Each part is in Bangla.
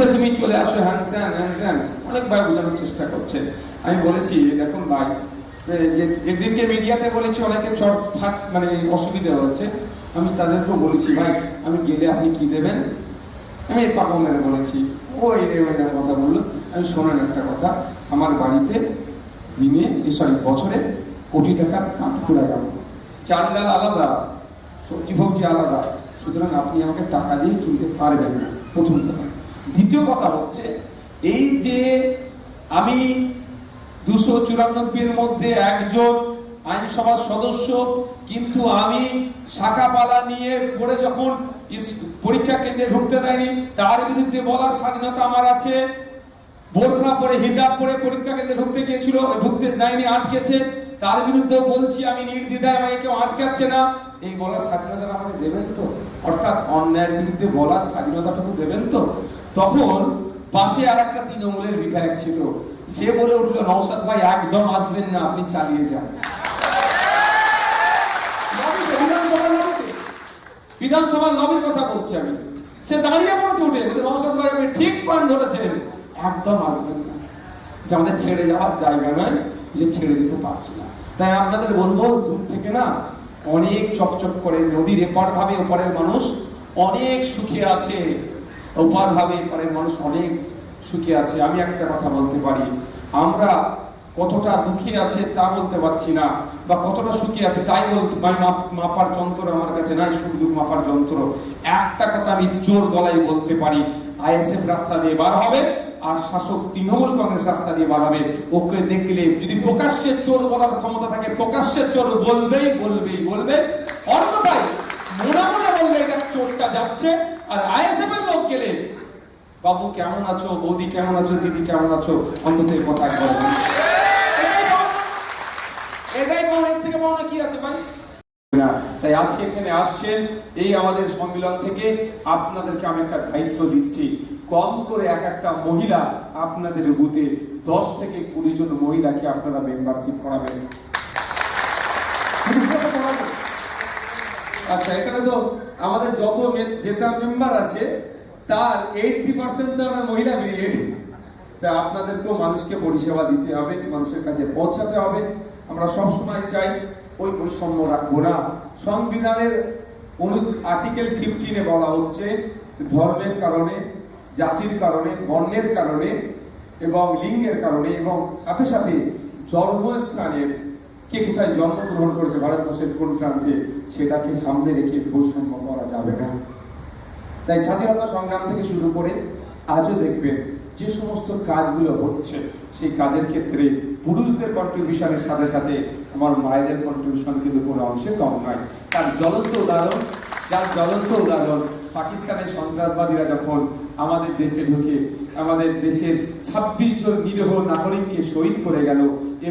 তুমি চলে আসো, হ্যান ত্যান হ্যান ত্যান। অনেকবার বোঝানোর চেষ্টা করছে। আমি বলেছি দেখুন ভাই যেদিনকে মিডিয়াতে বলেছি, অনেকে চট ফাট মানে অসুবিধা হয়েছে। আমি তাদেরকেও বলেছি, ভাই, আমি গেলে আপনি কি দেবেন? আমি এই পাগলের বলেছি। ওই এরকম কথা বলল। আমি শোনেন একটা কথা, আমার বাড়িতে দিনে, এ সরি, বছরে কোটি টাকার কাঠ খোলা যাব চাল ডাল আলাদা, সবজি ফবজি আলাদা, সুতরাং আপনি আমাকে টাকা দিয়ে কিনতে পারবেন না। প্রথম কথা। দ্বিতীয় কথা হচ্ছে, এই যে আমি দুশো চুরানব্বইয়ের মধ্যে একজন আইনসভার সদস্য, কিন্তু আমি শাখাপালা নিয়ে পড়ে যখন পরীক্ষা কেন্দ্রে ঢুকতে দেয়নি, তার বিরুদ্ধে বলার স্বাধীনতা আমার আছে। বোরখা পরে, হিজাব পরে পরীক্ষা কেন্দ্রে ঢুকতে গিয়েছিল, ঢুকতে দেয়নি, আটকেছে। তার বিরুদ্ধে বলছি, আমি নির্দ্বিধায় আমাকে কেউ আটকাচ্ছে না। এই বলার স্বাধীনতা আমাকে দেবেন তো? অর্থাৎ অন্যায়ের বিরুদ্ধে বলার স্বাধীনতাটুকু দেবেন তো? তখন পাশে আর একটা তৃণমূলের বিধায়ক ছিল। সে বলে উঠল নৌসাদ ভাই, একদম আসবেন না, আপনি চালিয়ে যান। বিধানসভার লবির কথা বলছি আমি। সে দাঁড়িয়ে পড়েছে উঠে। নওশাদ ভাই, আপনি ঠিক পয়েন্ট ধরেছেন। একদম আসবেন না। যে আমাদের ছেড়ে যাওয়ার জায়গা নয়, যে ছেড়ে দিতে পারছি না। তাই আপনাদের বলব দূর থেকে না, অনেক চকচক করে নদীর এপার ভাবে ওপারের মানুষ অনেক সুখে আছে। ওপার ভাবে এপারের মানুষ অনেক সুখে আছে। আমি একটা কথা বলতে পারি। আমরা কতটা দুঃখী আছে তা বলতে পারছি না, বা কতটা সুখী আছে তাই বলতে পারি। মাপ- মাপার যন্ত্র আমার কাছে নাই সুখ দুঃখ মাপার যন্ত্র। একটা কথা আমি জোর গলায় বলতে পারি, আইএসএফ রাস্তা দিয়ে বার হবে আর শাসক তৃণমূল কংগ্রেস রাস্তা দিয়ে বার হবে। ওকে দেখলে যদি প্রকাশ্যে চোর বলার ক্ষমতা থাকে, প্রকাশ্যে চোর বলবেই বলবেই বলবে। অন্যথায় মনে মনে বলবে চোরটা যাচ্ছে। আর আইএসএফ এর লোক গেলে, বাবু, কেমন আছো? বৌদি, কেমন আছো? দিদি, কেমন আছো? অন্তত এই কথা একবার এটাই। এর থেকে পাওনা কি আছে ভাই? না, তাই আজকে এখানে আসছেন, এই আমাদের সম্মেলন থেকে আপনাদেরকে আমি একটা দায়িত্ব দিচ্ছি। কম করে এক একটা মহিলা আপনাদের বুথে দশ থেকে কুড়ি জন মহিলাকে আপনারা মেম্বারশিপ করাবেন। আচ্ছা এখানে তো আমাদের যত জেতা মেম্বার আছে, তার এইটটি পার্সেন্ট তো আমরা মহিলা বেরিয়ে তা আপনাদেরকেও মানুষকে পরিষেবা দিতে হবে, মানুষের কাছে পৌঁছাতে হবে। আমরা সব সময় চাই ওই বৈষম্য রাখব না। সংবিধানের অনু আর্টিকেল ফিফটিনে বলা হচ্ছে ধর্মের কারণে, জাতির কারণে, বর্ণের কারণে এবং লিঙ্গের কারণে এবং সাথে সাথে জন্মস্থানের কে কোথায় জন্মগ্রহণ করেছে, ভারতবর্ষের কোন প্রান্তে, সেটাকে সামনে রেখে বৈষম্য করা যাবে না। তাই স্বাধীনতা সংগ্রাম থেকে শুরু করে আজও দেখবেন যে সমস্ত কাজগুলো হচ্ছে, সেই কাজের ক্ষেত্রে পুরুষদের কন্ট্রিবিউশনের সাথে সাথে আমার মায়েদের কন্ট্রিবিউশন কিন্তু কোনো অংশে কম নয়। তার জ্বলন্ত উদাহরণ, যার জ্বলন্ত উদাহরণ পাকিস্তানের সন্ত্রাসবাদীরা যখন আমাদের দেশে ঢুকে আমাদের দেশের ছাব্বিশ জন নিরীহ নাগরিককে শহীদ করে গেল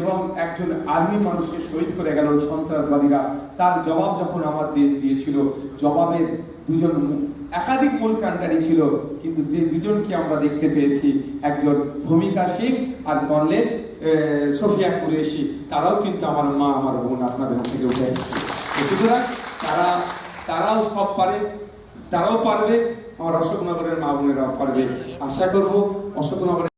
এবং একজন আর্মি মানুষকে শহীদ করে গেল সন্ত্রাসবাদীরা। তার জবাব যখন আমার দেশ দিয়েছিল জবাবের দুজন একাধিক মূল কাণ্ডারি ছিল, কিন্তু যে দুজনকে আমরা দেখতে পেয়েছি, একজন ভূমিকা সিং আর কর্নেল সোফিয়া কুরেশি। তারাও কিন্তু আমার মা, আমার বোন আপনাদের থেকে উঠে এসেছে। সুতরাং তারা, তারাও সব পারে, তারাও পারবে। আমার অশোকনগরের মা বোনেরা পারবে। আশা করব অশোকনগরের